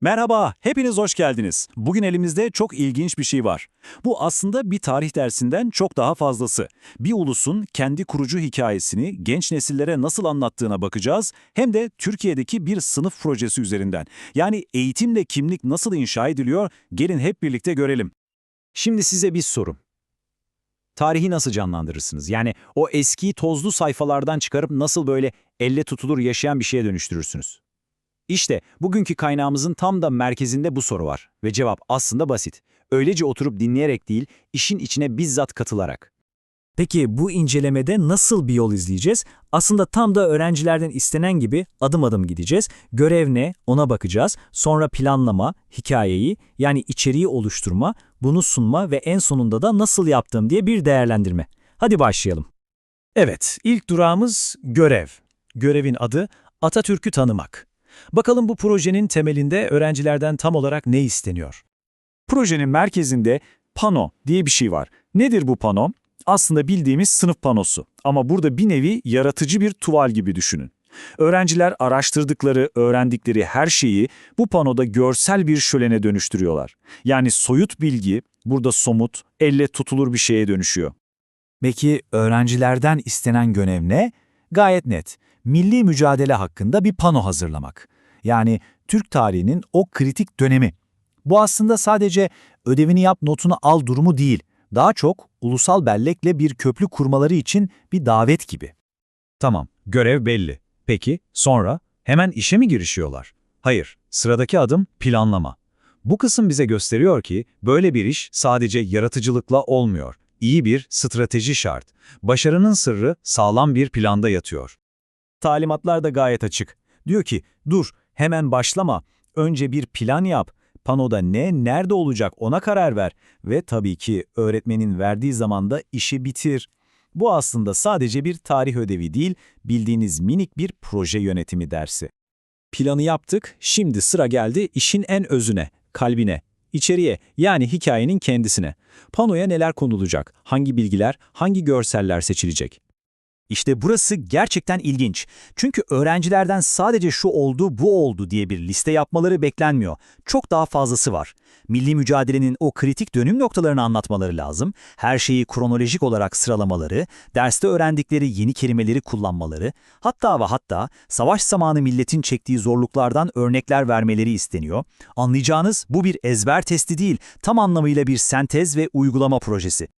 Merhaba, hepiniz hoş geldiniz. Bugün elimizde çok ilginç bir şey var. Bu aslında bir tarih dersinden çok daha fazlası. Bir ulusun kendi kurucu hikayesini genç nesillere nasıl anlattığına bakacağız, hem de Türkiye'deki bir sınıf projesi üzerinden. Yani eğitimle kimlik nasıl inşa ediliyor, gelin hep birlikte görelim. Şimdi size bir sorum. Tarihi nasıl canlandırırsınız? Yani o eski tozlu sayfalardan çıkarıp nasıl böyle elle tutulur yaşayan bir şeye dönüştürürsünüz? İşte bugünkü kaynağımızın tam da merkezinde bu soru var. Ve cevap aslında basit. Öylece oturup dinleyerek değil, işin içine bizzat katılarak. Peki bu incelemede nasıl bir yol izleyeceğiz? Aslında tam da öğrencilerden istenen gibi adım adım gideceğiz. Görev ne? Ona bakacağız. Sonra planlama, hikayeyi yani içeriği oluşturma, bunu sunma ve en sonunda da nasıl yaptım diye bir değerlendirme. Hadi başlayalım. Evet, ilk durağımız görev. Görevin adı Atatürk'ü tanımak. Bakalım bu projenin temelinde öğrencilerden tam olarak ne isteniyor? Projenin merkezinde pano diye bir şey var. Nedir bu pano? Aslında bildiğimiz sınıf panosu. Ama burada bir nevi yaratıcı bir tuval gibi düşünün. Öğrenciler araştırdıkları, öğrendikleri her şeyi bu panoda görsel bir şölene dönüştürüyorlar. Yani soyut bilgi burada somut, elle tutulur bir şeye dönüşüyor. Peki öğrencilerden istenen görev ne? Gayet net. Milli mücadele hakkında bir pano hazırlamak. Yani Türk tarihinin o kritik dönemi. Bu aslında sadece ödevini yap notunu al durumu değil. Daha çok ulusal bellekle bir köprü kurmaları için bir davet gibi. Tamam, görev belli. Peki, sonra? Hemen işe mi girişiyorlar? Hayır, sıradaki adım planlama. Bu kısım bize gösteriyor ki böyle bir iş sadece yaratıcılıkla olmuyor. İyi bir strateji şart. Başarının sırrı sağlam bir planda yatıyor. Talimatlar da gayet açık. Diyor ki, dur, hemen başlama. Önce bir plan yap. Panoda ne, nerede olacak ona karar ver. Ve tabii ki öğretmenin verdiği zamanda işi bitir. Bu aslında sadece bir tarih ödevi değil, bildiğiniz minik bir proje yönetimi dersi. Planı yaptık, şimdi sıra geldi işin en özüne, kalbine, içeriye yani hikayenin kendisine. Panoya neler konulacak, hangi bilgiler, hangi görseller seçilecek? İşte burası gerçekten ilginç. Çünkü öğrencilerden sadece şu oldu, bu oldu diye bir liste yapmaları beklenmiyor. Çok daha fazlası var. Milli mücadelenin o kritik dönüm noktalarını anlatmaları lazım. Her şeyi kronolojik olarak sıralamaları, derste öğrendikleri yeni kelimeleri kullanmaları, hatta ve hatta savaş zamanı milletin çektiği zorluklardan örnekler vermeleri isteniyor. Anlayacağınız bu bir ezber testi değil, tam anlamıyla bir sentez ve uygulama projesi.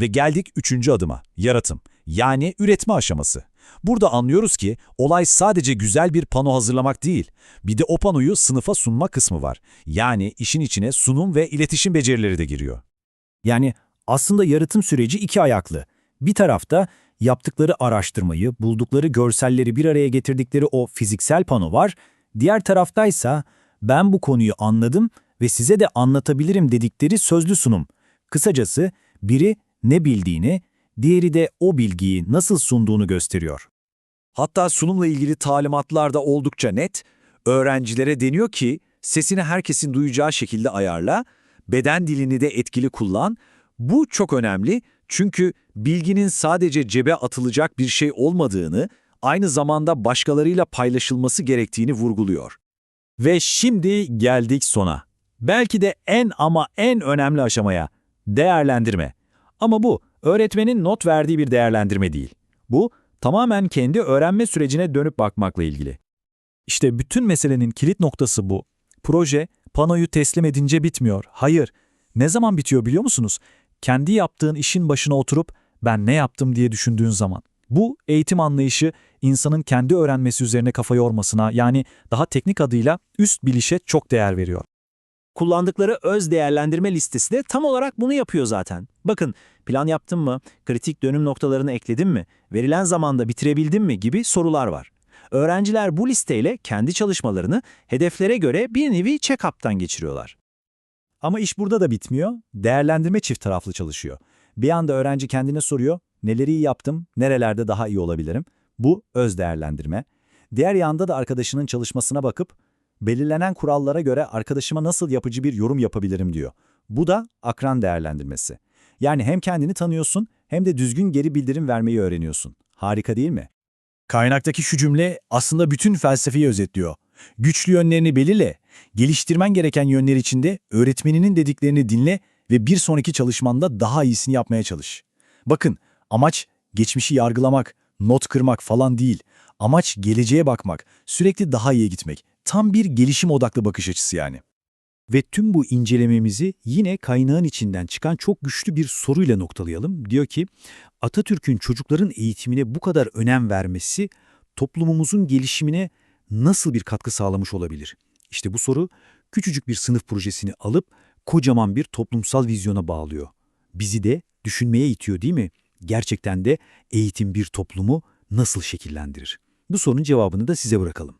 Ve geldik üçüncü adıma, yaratım. Yani üretme aşaması. Burada anlıyoruz ki olay sadece güzel bir pano hazırlamak değil. Bir de o panoyu sınıfa sunma kısmı var. Yani işin içine sunum ve iletişim becerileri de giriyor. Yani aslında yaratım süreci iki ayaklı. Bir tarafta yaptıkları araştırmayı, buldukları görselleri bir araya getirdikleri o fiziksel pano var. Diğer taraftaysa ben bu konuyu anladım ve size de anlatabilirim dedikleri sözlü sunum. Kısacası biri ne bildiğini, diğeri de o bilgiyi nasıl sunduğunu gösteriyor. Hatta sunumla ilgili talimatlar da oldukça net. Öğrencilere deniyor ki sesini herkesin duyacağı şekilde ayarla, beden dilini de etkili kullan. Bu çok önemli çünkü bilginin sadece cebe atılacak bir şey olmadığını, aynı zamanda başkalarıyla paylaşılması gerektiğini vurguluyor. Ve şimdi geldik sona. Belki de en ama en önemli aşamaya, değerlendirme. Ama bu öğretmenin not verdiği bir değerlendirme değil. Bu tamamen kendi öğrenme sürecine dönüp bakmakla ilgili. İşte bütün meselenin kilit noktası bu. Proje panoyu teslim edince bitmiyor. Hayır. Ne zaman bitiyor biliyor musunuz? Kendi yaptığın işin başına oturup ben ne yaptım diye düşündüğün zaman. Bu eğitim anlayışı insanın kendi öğrenmesi üzerine kafa yormasına yani daha teknik adıyla üst bilişe çok değer veriyor. Kullandıkları öz değerlendirme listesi de tam olarak bunu yapıyor zaten. Bakın plan yaptın mı, kritik dönüm noktalarını ekledin mi, verilen zamanda bitirebildin mi gibi sorular var. Öğrenciler bu listeyle kendi çalışmalarını hedeflere göre bir nevi check-up'tan geçiriyorlar. Ama iş burada da bitmiyor. Değerlendirme çift taraflı çalışıyor. Bir anda öğrenci kendine soruyor, neleri iyi yaptım, nerelerde daha iyi olabilirim? Bu öz değerlendirme. Diğer yanda da arkadaşının çalışmasına bakıp, belirlenen kurallara göre arkadaşıma nasıl yapıcı bir yorum yapabilirim diyor. Bu da akran değerlendirmesi. Yani hem kendini tanıyorsun hem de düzgün geri bildirim vermeyi öğreniyorsun. Harika değil mi? Kaynaktaki şu cümle aslında bütün felsefeyi özetliyor. Güçlü yönlerini belirle, Geliştirmen gereken yönler içinde öğretmeninin dediklerini dinle ve bir sonraki çalışmanda daha iyisini yapmaya çalış. Bakın, amaç geçmişi yargılamak, not kırmak falan değil. Amaç geleceğe bakmak, sürekli daha iyiye gitmek. Tam bir gelişim odaklı bakış açısı yani. Ve tüm bu incelememizi yine kaynağın içinden çıkan çok güçlü bir soruyla noktalayalım. Diyor ki, Atatürk'ün çocukların eğitimine bu kadar önem vermesi toplumumuzun gelişimine nasıl bir katkı sağlamış olabilir? İşte bu soru küçücük bir sınıf projesini alıp kocaman bir toplumsal vizyona bağlıyor. Bizi de düşünmeye itiyor değil mi? Gerçekten de eğitim bir toplumu nasıl şekillendirir? Bu sorunun cevabını da size bırakalım.